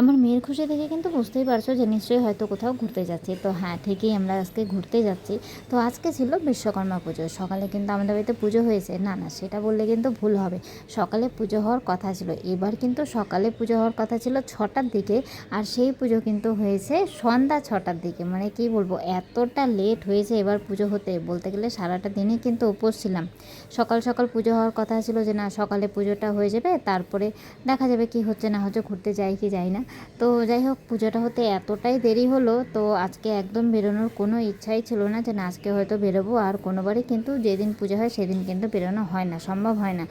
আমার মেয়ের খুশি দেখে কিন্তু বুঝতেই পারছ যে নিশ্চয়ই হয়তো কোথাও ঘুরতে যাচ্ছি। তো হ্যাঁ ঠিকই আমরা আজকে ঘুরতে যাচ্ছি। তো আজকে ছিল বিশ্বকর্মা পুজো। সকালে কিন্তু আমাদের বাড়িতে পুজো হয়েছে। না না, সেটা বললে কিন্তু ভুল হবে। সকালে পুজো হওয়ার কথা ছিল। এবার কিন্তু সকালে পুজো হওয়ার কথা ছিল ছটার দিকে। আর সেই পুজো কিন্তু হয়েছে সন্ধ্যা ছটার দিকে। মানে কি বলব, এতটা লেট হয়েছে এবার পুজো হতে। বলতে গেলে সারাটা দিনই কিন্তু উপোস ছিলাম। সকাল সকাল পুজো হওয়ার কথা ছিল যে না, সকালে পুজোটা হয়ে যাবে। তারপরে দেখা যাবে কি হচ্ছে, না হচ্ছে, ঘুরতে যাই কি যাই না। তো যাই হোক, পুজোটা হতে এতটাই দেরি হলো, তো আজকে একদম বেরোনোর কোনো ইচ্ছাই ছিল না যে আজকে হয়তো বেরোবো। আর কোনোবারই কিন্তু যেদিন পুজো হয়, সেদিন কিন্তু বেরোনো হয় না, সম্ভব হয় না।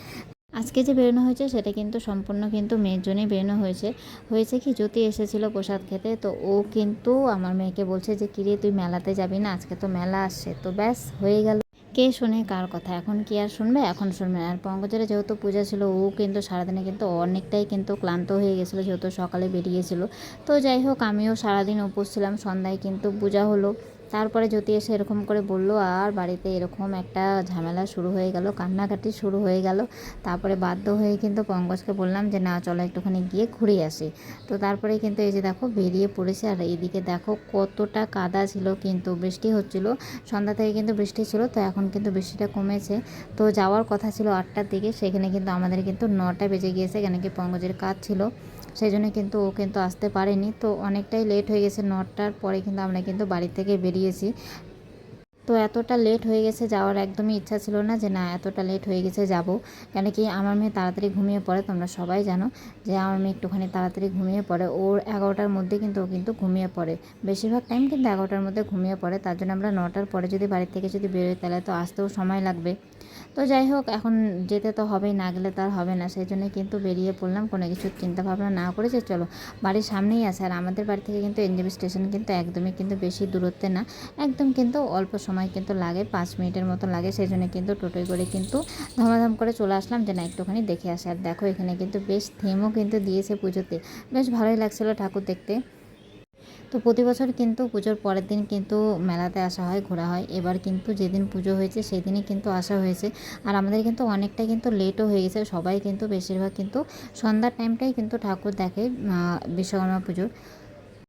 আজকে যে বেরোনো হয়েছে, সেটা কিন্তু সম্পূর্ণ কিন্তু মেয়ের জন্যই বেরোনো হয়েছে। হয়েছে কি, জ্যোতি এসেছিল প্রসাদ খেতে, তো ও কিন্তু আমার মেয়েকে বলছে যে, কিরে, তুই মেলাতে যাবি না? আজকে তো মেলা আসছে। তো ব্যাস, হয়ে গেল। কে শুনে, কার কথা? এখন কি আর শুনবে? এখন শুনবে। আর পঙ্কজের যেহেতু পূজা ছিল, ও কিন্তু সারাদিনে কিন্তু অনেকটাই কিন্তু ক্লান্ত হয়ে গেছিল, যেহেতু সকালে বেরিয়েছিল। তো যাই হোক, আমিও সারাদিন উপোস ছিলাম, সন্ধ্যায় কিন্তু পূজা হলো। তারপরে জ্যোতি এসে এরকম করে বলল, আর বাড়িতে এরকম একটা ঝামেলা শুরু হয়ে গেল, কান্নাকাটি শুরু হয়ে গেল। তারপরে বাধ্য হয়ে কিন্তু পঙ্কজকে বললাম যে, না, চলো একটুখানি গিয়ে ঘুরে আসি। তো তারপরে কিন্তু এই যে দেখো বেরিয়ে পড়েছে, আর এইদিকে দেখো কতটা কাদা ছিল কিন্তু বৃষ্টি হচ্ছিল। সন্ধ্যা থেকে কিন্তু বৃষ্টি ছিল, তো এখন কিন্তু বৃষ্টিটা কমেছে। তো যাওয়ার কথা ছিল আটটার দিকে, সেখানে কিন্তু আমাদের কিন্তু নটা বেজে গিয়েছে, কেন কি পঙ্কজের কাজ ছিল। সেই জন্য কিন্তু ও কিন্তু আসতে পারেনি। তো অনেকটাই লেট হয়ে গেছে নটার পরে কিন্তু আমরা কিন্তু বাড়ি থেকে বেরিয়েছি। তো এতটা লেট হয়ে গেছে যাওয়ার একদমই ইচ্ছা ছিল না যে না, এতটা লেট হয়ে গেছে যাব। কেন কি আমার মেয়ে তাড়াতাড়ি ঘুমিয়ে পড়ে, তোমরা সবাই জানো যে আমার মেয়ে একটুখানি তাড়াতাড়ি ঘুমিয়ে পড়ে। ওর এগারোটার মধ্যে কিন্তু ও কিন্তু ঘুমিয়ে পড়ে। বেশিরভাগ টাইম কিন্তু এগারোটার মধ্যে ঘুমিয়ে পড়ে। তার জন্য আমরা নটার পরে যদি বাড়ি থেকে যদি বেরোই, তাহলে তো আসতেও সময় লাগবে। তো যাই হোক, এখন যেতে তো হবেই, না গেলে তো আর হবে না। সেই জন্য কিন্তু বেরিয়ে পড়লাম, কোনো কিছু চিন্তা ভাবনা না করে যে চলো, বাড়ির সামনেই আছে। আর আমাদের বাড়ি থেকে কিন্তু এনজেবি স্টেশন কিন্তু একদমই কিন্তু বেশি দূরত্বে না। একদম কিন্তু অল্প সময় কিন্তু লাগে, পাঁচ মিনিটের মতো লাগে। সেই জন্য কিন্তু টোটোয় করে কিন্তু ধমাধম করে চলে আসলাম যে না, একটুখানি দেখে আসে। আর দেখো, এখানে কিন্তু বেশ থিমও কিন্তু দিয়েছে পুজোতে। বেশ ভালোই লাগছিল ঠাকুর দেখতে। তো প্রতি বছর কিন্তু পুজোর পরের দিন কিন্তু মেলাতে আসা হয়, ঘোরা হয়। এবার কিন্তু যেদিন পুজো হয়েছে সেদিনই কিন্তু আসা হয়েছে। আর আমাদের কিন্তু অনেকটা কিন্তু লেটও হয়ে গেছে। সবাই কিন্তু বেশিরভাগ কিন্তু সন্ধ্যার টাইমটাই কিন্তু ঠাকুর দেখে বিশ্বকর্মা পুজোর।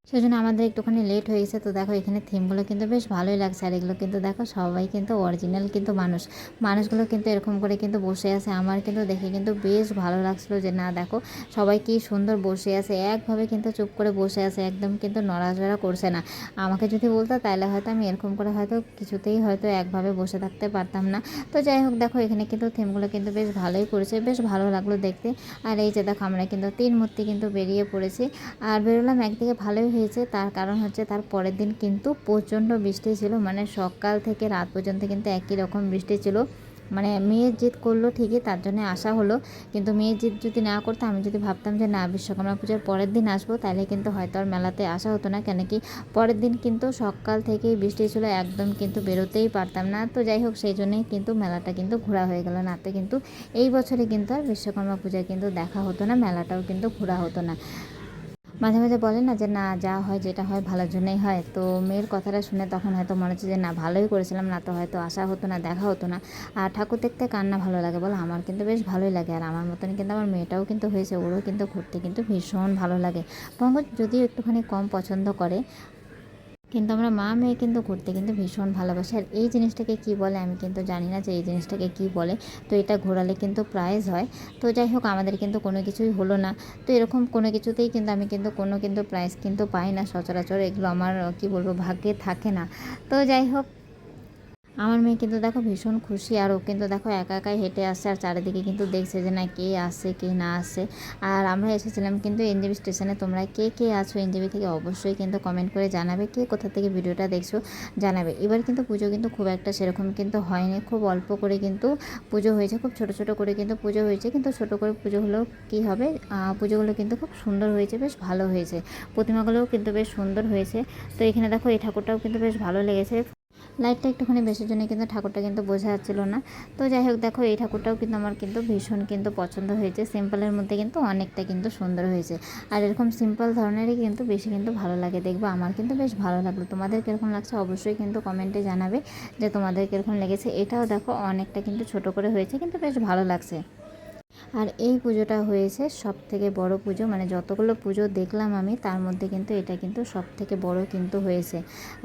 সেই জন্য আমাদের একটুখানি লেট হয়ে গেছে। তো দেখো, এখানে থিমগুলো কিন্তু বেশ ভালোই লাগছে। আর এগুলো কিন্তু দেখো, সবাই কিন্তু অরিজিনাল কিন্তু মানুষ। মানুষগুলো কিন্তু এরকম করে কিন্তু বসে আছে। আমার কিন্তু দেখে কিন্তু বেশ ভালো লাগছিল যে, না, দেখো, সবাই কি সুন্দর বসে আছে। একভাবে কিন্তু চুপ করে বসে আছে, একদম কিন্তু নড়াচড়া করছে না। আমাকে যদি বলতো, তাহলে হয়তো আমি এরকম করে হয়তো কিছুতেই হয়তো একভাবে বসে থাকতে পারতাম না। তো যাই হোক, দেখো, এখানে কিন্তু থিমগুলো কিন্তু বেশ ভালোই করেছে, বেশ ভালো লাগল দেখতে। আর এই যে, দেখো, আমরা কিন্তু তিন মূর্তি কিন্তু বেরিয়ে পড়েছি। আর বেরোলাম একদিকে, ভালোই হয়েছে। তার কারণ হচ্ছে তার পরের দিন কিন্তু প্রচণ্ড বৃষ্টি ছিল। মানে সকাল থেকে রাত পর্যন্ত কিন্তু একই রকম বৃষ্টি ছিল। মানে মেয়ের জিদ করল ঠিকই, তার জন্য আসা হলো। কিন্তু মেয়ের জিদ যদি না করতো, আমি যদি ভাবতাম যে না, বিশ্বকর্মা পুজোর পরের দিন আসব, তাহলে কিন্তু হয়তো আর মেলাতে আসা হতো না। কেন কি পরের দিন কিন্তু সকাল থেকেই বৃষ্টি ছিল, একদম কিন্তু বেরোতেই পারতাম না। তো যাই হোক, সেই জন্যই কিন্তু মেলাটা কিন্তু ঘোরা হয়ে গেল। না তো কিন্তু এই বছরে কিন্তু আর বিশ্বকর্মা পূজায় কিন্তু দেখা হতো না, মেলাটাও কিন্তু ঘোরা হতো না। মাঝে মাঝে বলে না যে, না, যা হয় যেটা হয় ভালোর জন্যই হয়। তো মেয়ের কথাটা শুনে তখন হয়তো মনে হচ্ছে যে, না, ভালোই করেছিলাম, না তো হয়তো আসা হতো না, দেখা হতো না। আর ঠাকুর দেখতে কান্না ভালো লাগে বলো? আমার কিন্তু বেশ ভালোই লাগে। আর আমার মতন কিন্তু আমার মেয়েটাও কিন্তু হয়েছে, ওরও কিন্তু ঘুরতে কিন্তু ভীষণ ভালো লাগে। পঙ্কজ যদি একটুখানি কম পছন্দ করে কিন্তু আমরা মা মেয়ে কিন্তু ঘুরতে কিন্তু ভীষণ ভালোবাসি। আর এই জিনিসটাকে কি বলে আমি কিন্তু জানি না যে এই জিনিসটাকে কি বলে। তো এটা ঘোরালে কিন্তু প্রাইজ হয়। তো যাই হোক, আমাদের কিন্তু কোনো কিছুই হলো না। তো এরকম কোনো কিছুতেই কিন্তু আমি কিন্তু কোনো কিন্তু প্রাইজ কিন্তু পাই না সচরাচর। এগুলো আমার, কি বলব, ভাগ্যে থাকে না। তো যাই হোক আমার মেয়ে কিন্তু দেখো ভীষণ খুশি আর ও কিন্তু দেখো একা একাই হেঁটে আসছে আর চারিদিকে কিন্তু দেখছে যে না কে আসে কে না আসে আর আমরা এসেছিলাম কিন্তু এনজেবি স্টেশনে। তোমরা কে কে আছো এনজেবি থেকে অবশ্যই কিন্তু কমেন্ট করে জানাবে। কে কোথা থেকে ভিডিওটা দেখছ জানাবে। এবার কিন্তু পুজো কিন্তু খুব একটা সেরকম কিন্তু হয়নি। খুব অল্প করে কিন্তু পুজো হয়েছে। খুব ছোট ছোট করে কিন্তু পুজো হয়েছে। কিন্তু ছোট করে পুজো হলেও কী হবে? পুজোগুলো কিন্তু খুব সুন্দর হয়েছে, বেশ ভালো হয়েছে। প্রতিমাগুলোও কিন্তু বেশ সুন্দর হয়েছে। তো এখানে দেখো এই ঠাকুরটাও কিন্তু বেশ ভালো লেগেছে। লাইটটা একটুখানি বেশির জন্য কিন্তু ঠাকুরটা কিন্তু বোঝা যাচ্ছিল না। তো যাই হোক, দেখো এই ঠাকুরটাও কিন্তু আমার কিন্তু ভীষণ কিন্তু পছন্দ হয়েছে। সিম্পলের মধ্যে কিন্তু অনেকটা কিন্তু সুন্দর হয়েছে। আর এরকম সিম্পল ধরনেরই কিন্তু বেশি কিন্তু ভালো লাগে দেখব। আমার কিন্তু বেশ ভালো লাগল। তোমাদের কীরকম লাগছে অবশ্যই কিন্তু কমেন্টে জানাবে যে তোমাদের কীরকম লেগেছে। এটাও দেখো অনেকটা কিন্তু ছোট করে হয়েছে, কিন্তু বেশ ভালো লাগছে। আর এই পুজোটা হয়েছে সব থেকে বড় পুজো। মানে যতগুলো পুজো দেখলাম আমি, তার মধ্যে কিন্তু এটা কিন্তু সব থেকে বড় কিন্তু হয়েছে।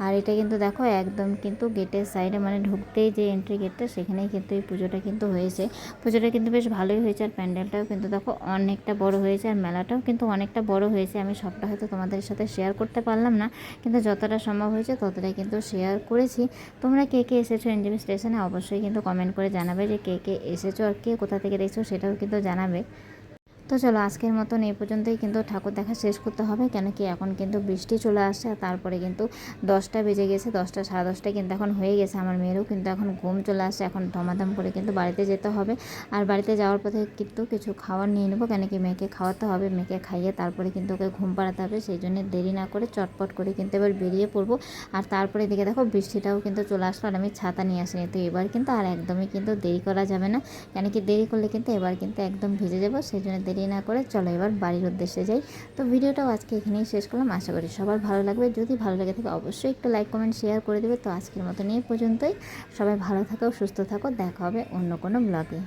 আর এটা কিন্তু দেখো, একদম কিন্তু গেটের সাইডে মানে ঢুকতেই যে এন্ট্রি গেটটা সেখানেই কিন্তু এই পুজোটা কিন্তু হয়েছে। পুজোটা কিন্তু বেশ ভালোই হয়েছে, আর প্যান্ডেলটাও কিন্তু দেখো অনেকটা বড় হয়েছে, আর মেলাটাও কিন্তু অনেকটা বড় হয়েছে। আমি সবটা হয়তো তোমাদের সাথে শেয়ার করতে পারলাম না, কিন্তু যতটা সম্ভব হয়েছে ততটাই কিন্তু শেয়ার করেছি। তোমরা কে কে এসেছ এনজিবি স্টেশনে অবশ্যই কিন্তু কমেন্ট করে জানাবে যে কে কে এসেছ আর কে কোথা থেকে দেখছ, সেটাও কিন্তু জানাবে। তো চলো আজকের মতন এই পর্যন্তই। কিন্তু ঠাকুর দেখা শেষ করতে হবে, কেন কি এখন কিন্তু বৃষ্টি চলে আসছে, আর তারপরে কিন্তু দশটা বেজে গেছে, দশটা সাড়ে দশটায় কিন্তু এখন হয়ে গেছে আমার মেয়েরও, কিন্তু এখন ঘুম চলে আসছে, এখন ধমাধম করে কিন্তু বাড়িতে যেতে হবে। আর বাড়িতে যাওয়ার পথে কিন্তু কিছু খাবার নিয়ে নেব, কেন কি মেয়েকে খাওয়াতে হবে, মেয়েকে খাইয়ে তারপরে কিন্তু ওকে ঘুম পাড়াতে হবে, সেই জন্য দেরি না করে চটপট করে কিন্তু এবার বেরিয়ে পড়ব। আর তারপরে দিকে দেখো বৃষ্টিটাও কিন্তু চলে আসলো, আর আমি ছাতা নিয়ে আসিনি, তো এবার কিন্তু আর একদমই কিন্তু দেরি করা যাবে না। কেন কি দেরি করলে কিন্তু এবার কিন্তু একদম ভিজে যাব, সেই জন্য দেরি না করে চলো এবার বাড়ির উদ্দেশ্যে যাই। তো ভিডিওটাও আজকে এখানেই শেষ করলাম। আশা করি সবার ভালো লাগবে। যদি ভালো লাগে থাকে অবশ্যই একটু লাইক কমেন্ট শেয়ার করে দেবে। তো আজকের মতো নিয়ে পর্যন্তই। সবাই ভালো থাকো, সুস্থ থাকো। দেখা হবে অন্য কোনো ব্লগে